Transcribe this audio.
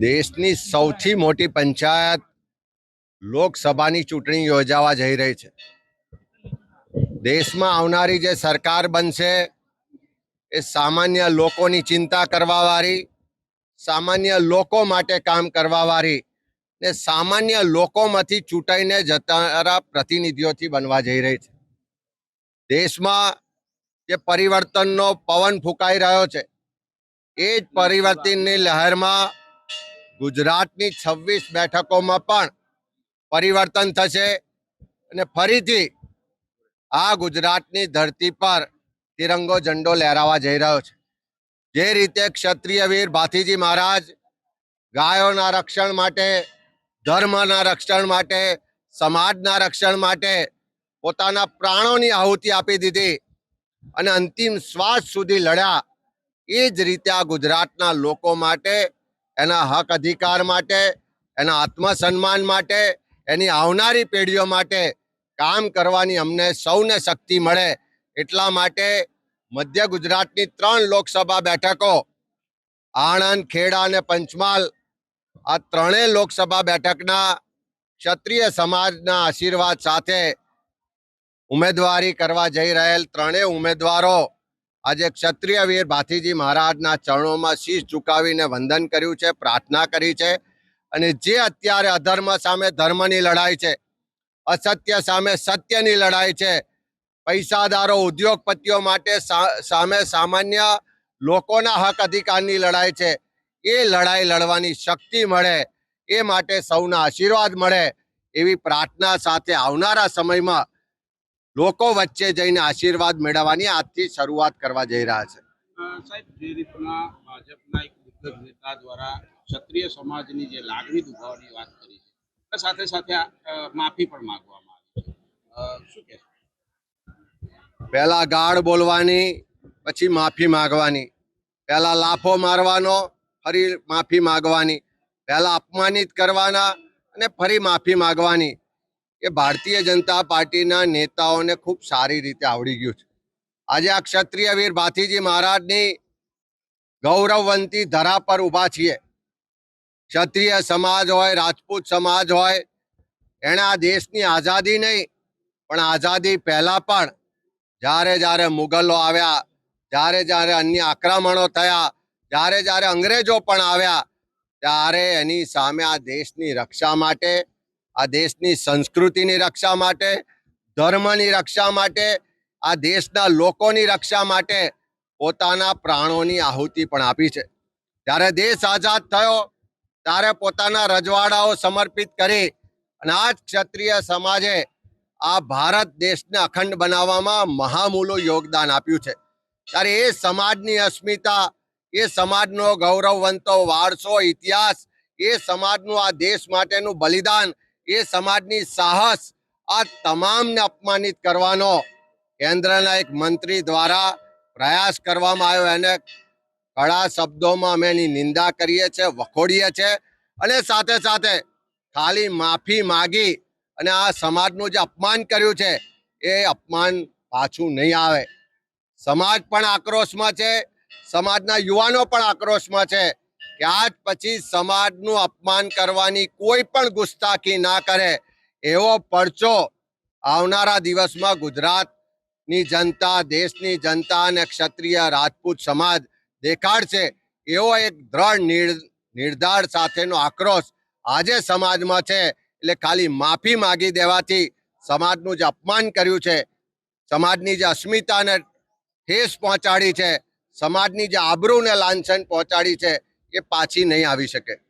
દેશની સૌથી મોટી પંચાયત લોકસભાની ચૂંટણી યોજાવા જઈ રહી છે. દેશમાં આવનારી જે સરકાર બનશે એ સામાન્ય લોકોની ચિંતા કરવાવાળી, સામાન્ય લોકો માટે કામ કરવાવાળી ને સામાન્ય લોકોમાંથી ચૂંટાઈને જનારા પ્રતિનિધિઓથી બનવા જઈ રહી છે. દેશમાં જે પરિવર્તનનો પવન ફૂંકાઈ રહ્યો છે, એ જ પરિવર્તનની લહેરમાં ગુજરાતની છવ્વીસ બેઠકોમાં પણ પરિવર્તન થશે અને ફરીથી આ ગુજરાતની ધરતી પર તિરંગો ઝંડો લહેરાવા જઈ રહ્યો છે. જે રીતે ક્ષત્રિય વીર ભાથીજી મહારાજ ગાયોના રક્ષણ માટે, ધર્મના રક્ષણ માટે, સમાજના રક્ષણ માટે પોતાના પ્રાણોની આહુતિ આપી દીધી અને અંતિમ શ્વાસ સુધી લડ્યા, એ જ રીતે આ ગુજરાતના લોકો માટે એના હક અધિકાર માટે, એના આત્મસન્માન માટે, એની આવનારી પેઢીઓ માટે કામ કરવાની અમને સૌને શક્તિ મળે એટલા માટે મધ્ય ગુજરાતની ત્રણ લોકસભા બેઠકો, આણંદ, ખેડા અને પંચમહાલ, આ ત્રણેય લોકસભા બેઠકના ક્ષત્રિય સમાજના આશીર્વાદ સાથે ઉમેદવારી કરવા જઈ રહેલ ત્રણેય ઉમેદવારો આજે ક્ષત્રિય વીર ભાથીજી મહારાજના ચરણોમાં શીશ ઝુકાવીને વંદન કર્યું છે, પ્રાર્થના કરી છે અને જે અત્યારે અધર્મ સામે ધર્મની લડાઈ છે, અસત્ય સામે સત્યની લડાઈ છે, પૈસાદારો, ઉદ્યોગપતિઓ માટે સામે સામાન્ય લોકોના હક અધિકારની લડાઈ છે, એ લડાઈ લડવાની શક્તિ મળે, એ માટે સૌના આશીર્વાદ મળે એવી પ્રાર્થના સાથે આવનારા સમયમાં લોકો વચ્ચે જઈને આશીર્વાદ મેળવવાની આજથી શરૂઆત કરવા જઈ રહ્યા છે. સાહેબ જે રીતના ભાજપના એક દિગ્ગજ નેતા દ્વારા ક્ષત્રિય સમાજની જે લાગણી દુભાવવાની વાત કરી છે સાથે સાથે માફી પણ માંગવામાં આવી છે. શું કહેશો પહેલા ગાળ બોલવાની પછી માફી માંગવાની. પહેલા લાફો મારવાનો ફરી માફી માગવાની. પહેલા અપમાનિત કરવાના અને ફરી માફી માંગવાની. એ ભારતીય જનતા પાર્ટીના નેતાઓને ખૂબ સારી રીતે આવડી ગયું છે. આજે આ ક્ષત્રિય વીર ભાથીજી મહારાજની ગૌરવવંતી ધરા પર ઊભા છીએ. ક્ષત્રિય સમાજ હોય, રાજપૂત સમાજ હોય એણે આ દેશની આઝાદી નહીં, પણ આઝાદી પહેલા પણ જ્યારે જ્યારે મુગલો આવ્યા, જ્યારે જ્યારે અન્ય આક્રમણો થયા, જ્યારે જ્યારે અંગ્રેજો પણ આવ્યા, ત્યારે એની સામે આ દેશની રક્ષા માટે આ દેશની સંસ્કૃતિની રક્ષા માટે, ધર્મની રક્ષા માટે, આ દેશના લોકોની રક્ષા માટે પોતાના પ્રાણોની આહુતિ પણ આપી છે. જ્યારે દેશ આઝાદ થયો, ત્યારે પોતાના રજવાડાઓ સમર્પિત કરી અને આ જ ક્ષત્રિય સમાજે આ ભારત દેશને અખંડ બનાવવામાં મહામૂલું યોગદાન આપ્યું છે. ત્યારે એ સમાજની અસ્મિતા, એ સમાજનો ગૌરવવંતો વારસો, ઇતિહાસ, એ સમાજનું આ દેશ માટેનું બલિદાન એ સમાજની સાહસ આ તમામને અપમાનિત કરવાનો કેન્દ્રના એક મંત્રી દ્વારા પ્રયાસ કરવામાં આવ્યો. એને કડા શબ્દોમાં અમે એની નિંદા કરીએ છીએ, વખોડીએ છીએ અને સાથે સાથે ખાલી માફી માગી અને આ સમાજનું જે અપમાન કર્યું છે, એ અપમાન પાછું નહીં આવે. સમાજ પણ આક્રોશમાં છે, સમાજના યુવાનો પણ આક્રોશમાં છે. કે આજ પછી સમાજનું અપમાન કરવાની કોઈ પણ ગુસ્તાખી ના કરે, એવો પરચો આવનારા દિવસમાં ગુજરાતની જનતા, દેશની જનતા અને ક્ષત્રિય રાજપૂત સમાજ દેખાડશે. એવો એક દ્રઢ નિર- નિર્ધાર સાથેનો આક્રોશ આજે સમાજમાં છે. એટલે ખાલી માફી માગી દેવાથી સમાજનું જે અપમાન કર્યું છે, સમાજની જે અસ્મિતાને ઠેસ પહોંચાડી છે, સમાજની જે આબરૂને લાંછન પહોંચાડી છે એ પાછી નહીં આવી શકે.